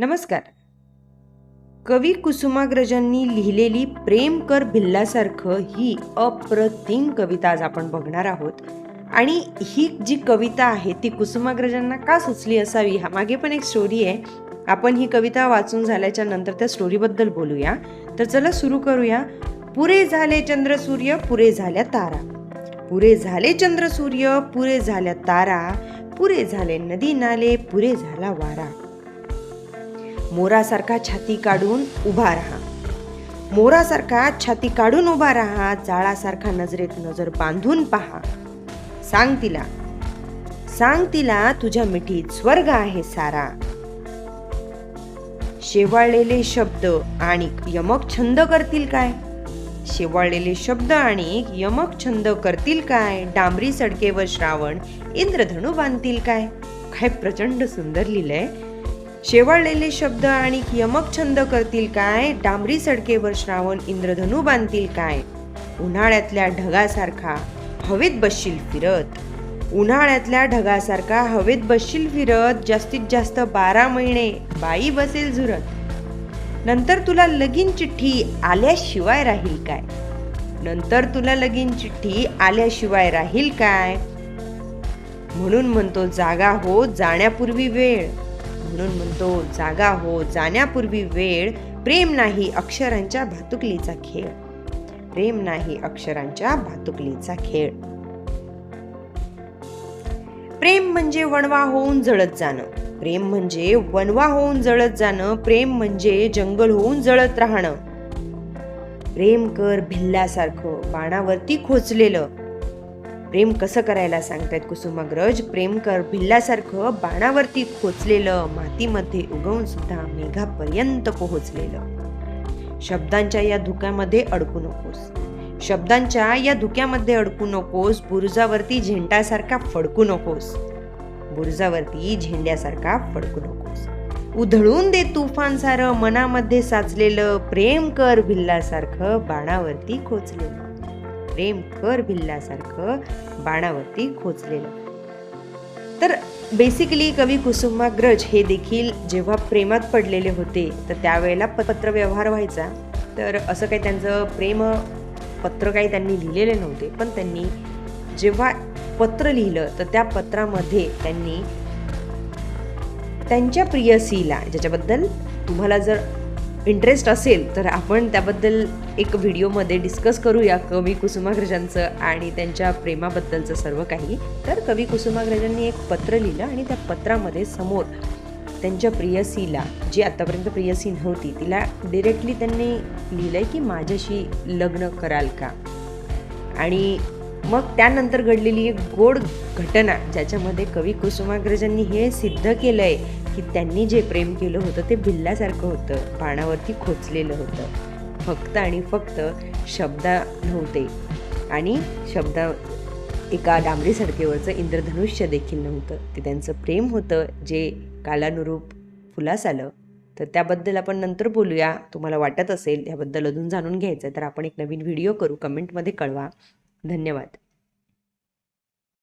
नमस्कार. कवी कुसुमाग्रजांनी लिहिलेली प्रेम कर भिल्लासारखं ही अप्रतिम कविता आज आपण बघणार आहोत. आणि ही जी कविता आहे ती कुसुमाग्रजांना का सुचली असावी? हा मागे पण एक स्टोरी आहे. आपण ही कविता वाचून झाल्याच्यानंतर त्या स्टोरीबद्दल बोलूया. तर चला सुरू करूया. पुरे झाले चंद्र सूर्य पुरे झाल्या तारा. पुरे झाले चंद्र सूर्य पुरे झाल्या तारा. पुरे झाले नदी नाले पुरे झाला वारा. मोरासारखा छाती काढून उभा राहा. मोरासारखा छाती काढून उभा राहा जाळासारखा नजरेत नजर बांधून पहा. सांग तिला सांग तिला तुझ्या मिठीत स्वर्ग आहे सारा. शेवाळलेले शब्द आणि यमक छंद करतील काय? शेवाळलेले शब्द आणि यमक छंद करतील काय? डांबरी सडकेवर श्रावण इंद्रधनू बांधतील काय? काय प्रचंड सुंदर लिहिलंय शेवाळलेले शब्द आणि यमक छंद करतील काय? डांबरी सडकेवर श्रावण इंद्रधनू बांधतील काय? उन्हाळ्यातल्या ढगासारखा हवेत बसशील फिरत. उन्हाळ्यातल्या ढगासारखा हवेत बसशील फिरत. जास्तीत जास्त बारा महिने बाई बसेल झुरत. नंतर तुला लगीन चिठ्ठी आल्याशिवाय राहील काय? नंतर तुला लगीन चिठ्ठी आल्याशिवाय राहील काय? म्हणून म्हणतो जागा हो जाण्यापूर्वी वेळ. म्हणून म्हणतो जागा हो जाण्यापूर्वी वेळ प्रेम नाही अक्षरांच्या भातुकलीचा खेळ. प्रेम नाही अक्षरांच्या भातुकलीचा खेळ. प्रेम म्हणजे वणवा होऊन जळत जाणं. प्रेम म्हणजे वणवा होऊन जळत जाणं. प्रेम म्हणजे जंगल होऊन जळत राहणं. प्रेम कर भिल्ल्यासारखं बाणावरती खोचलेलं. प्रेम कसं करायला सांगतायत कुसुमाग्रज? प्रेम कर भिल्ल्यासारखं बाणावरती खोचलेलं मातीमध्ये उगवून सुद्धा मेघापर्यंत पोहोचलेलं. शब्दांच्या या धुक्यामध्ये अडकू नकोस. शब्दांच्या या धुक्यामध्ये अडकू नकोस. बुरुजावरती झेंडासारखा फडकू नकोस. बुरुजावरती झेंड्यासारखा फडकू नकोस. उधळून दे तुफान सारं मनामध्ये साचलेलं प्रेम कर भिल्लासारखं बाणावरती खोचलेलं. प्रेम कर भिल्लासारखं बाणावरती खोचलेलं. तर बेसिकली कवी कुसुमाग्रज हे देखील जेव्हा प्रेमात पडलेले होते तर त्यावेळेला प- पत्रव्यवहार व्हायचा. तर असं काही त्यांचं प्रेम पत्र काही त्यांनी लिहिलेले नव्हते पण त्यांनी जेव्हा पत्र लिहिलं तर त्या पत्रामध्ये त्यांनी त्यांच्या प्रियसीला ज्याच्याबद्दल तुम्हाला जर इंटरेस्ट असेल तर आपण त्याबद्दल एक व्हिडिओमध्ये डिस्कस करूया कवी कुसुमाग्रजांचं आणि त्यांच्या प्रेमाबद्दलचं सर्व काही. तर कवी कुसुमाग्रजांनी एक पत्र लिहिलं आणि त्या पत्रामध्ये समोर त्यांच्या प्रियसीला जी आत्तापर्यंत प्रियसी नव्हती तिला डिरेक्टली त्यांनी लिहिलं आहे की माझ्याशी लग्न कराल का? आणि मग त्यानंतर घडलेली एक गोड घटना ज्याच्यामध्ये कवी कुसुमाग्रजांनी हे सिद्ध केलं आहे की त्यांनी जे प्रेम केलं होतं ते भिल्ल्यासारखं होतं पाण्यावरती खोचलेलं होतं. फक्त आणि फक्त शब्द नव्हते. आणि शब्द एका डांबरी सडकेवरचं इंद्रधनुष्य देखील नव्हतं. ते त्यांचं प्रेम होतं जे कालानुरूप फुलास आलं. तर त्याबद्दल आपण नंतर बोलूया. तुम्हाला वाटत असेल याबद्दल अजून जाणून घ्यायचं आहे तर आपण एक नवीन व्हिडिओ करू. कमेंटमध्ये कळवा. धन्यवाद.